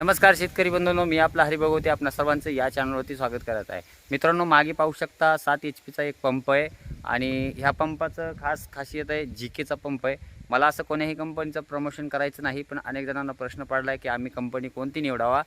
नमस्कार शेतकरी बंधूंनो मी आपला हरिभगवती आपणा सर्वांचं या चॅनलवरती स्वागत करत आहे. मित्रांनो मागे पाहू शकता सात एच पीचा एक पंप आहे आणि ह्या पंपाचं खास खासियत आहे जी केचा पंप आहे. मला असं कोणीही कंपनीचं प्रमोशन करायचं नाही पण अनेक जणांना प्रश्न पडला आहे की आम्ही कंपनी कोणती निवडावा?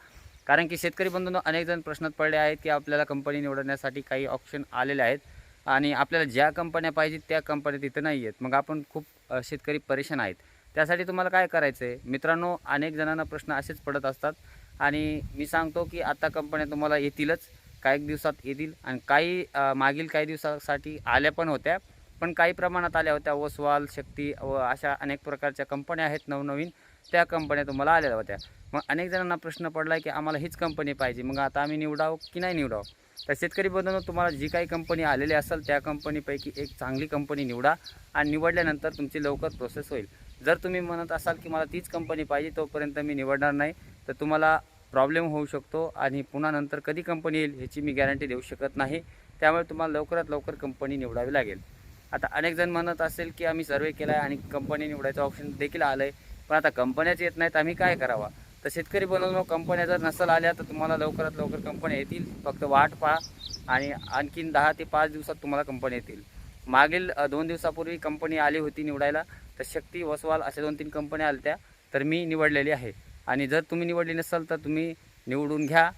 कारण की शेतकरी बंधूंनो अनेक जण प्रश्नात पडले आहेत की आपल्याला कंपनी निवडण्यासाठी काही ऑप्शन आलेले आहेत आणि आपल्याला ज्या कंपन्या पाहिजेत त्या कंपन्या तिथं नाही आहेत मग आपण खूप शेतकरी परेशान आहेत. त्यासाठी तुम्हाला काय करायचं आहे मित्रांनो अनेक जणांना प्रश्न असेच पडत असतात आणि मी सांगतो की आता कंपन्या तुम्हाला येतीलच काही दिवसात येतील आणि काही मागील काही दिवसासाठी आल्या पण होत्या. पण काही प्रमाणात आल्या होत्या. ओसवाल शक्ती व अशा अनेक प्रकारच्या कंपन्या आहेत नवनवीन. त्या कंपन्या तुम्हाला आलेल्या होत्या. मग अनेक जणांना प्रश्न पडला की आम्हाला हीच कंपनी पाहिजे. मग आता आम्ही निवडावं की नाही निवडावं? तर शेतकरी बंधूंनो तुम्हाला जी काही कंपनी आलेली असेल त्या कंपनीपैकी एक चांगली कंपनी निवडा आणि निवडल्यानंतर तुमची लवकर प्रोसेस होईल. जर तुम्ही म्हणत असाल की मला तीच कंपनी पाहिजे तोपर्यंत मी निवडणार नाही तर तुम्हाला प्रॉब्लेम होऊ शकतो आणि पुन्हा नंतर कधी कंपनी येईल ह्याची मी गॅरंटी देऊ शकत नाही. त्यामुळे तुम्हाला लवकरात लवकर कंपनी निवडावी लागेल. आता अनेक जण म्हणत असेल की आम्ही सर्वे केला आहे आणि कंपनी निवडायचं ऑप्शन देखील आलं आहे पण आता कंपन्याच येत नाहीत आम्ही काय करावा? तर शेतकरी बनवून कंपन्या जर नसल आल्या तर तुम्हाला लवकरात लवकर कंपन्या येतील. फक्त वाट पहा आणि आणखीन दहा ते पाच दिवसात तुम्हाला कंपनी येतील. मागील दोन दिवसापूर्वी कंपनी आली होती निवडायला तर शक्ती वसवाल अशा दोन तीन कंपन्या आल्या त्या तर मी निवडलेली आहे. आणि जर तुम्ही निवडली नसाल तर तुम्ही निवडून घ्या.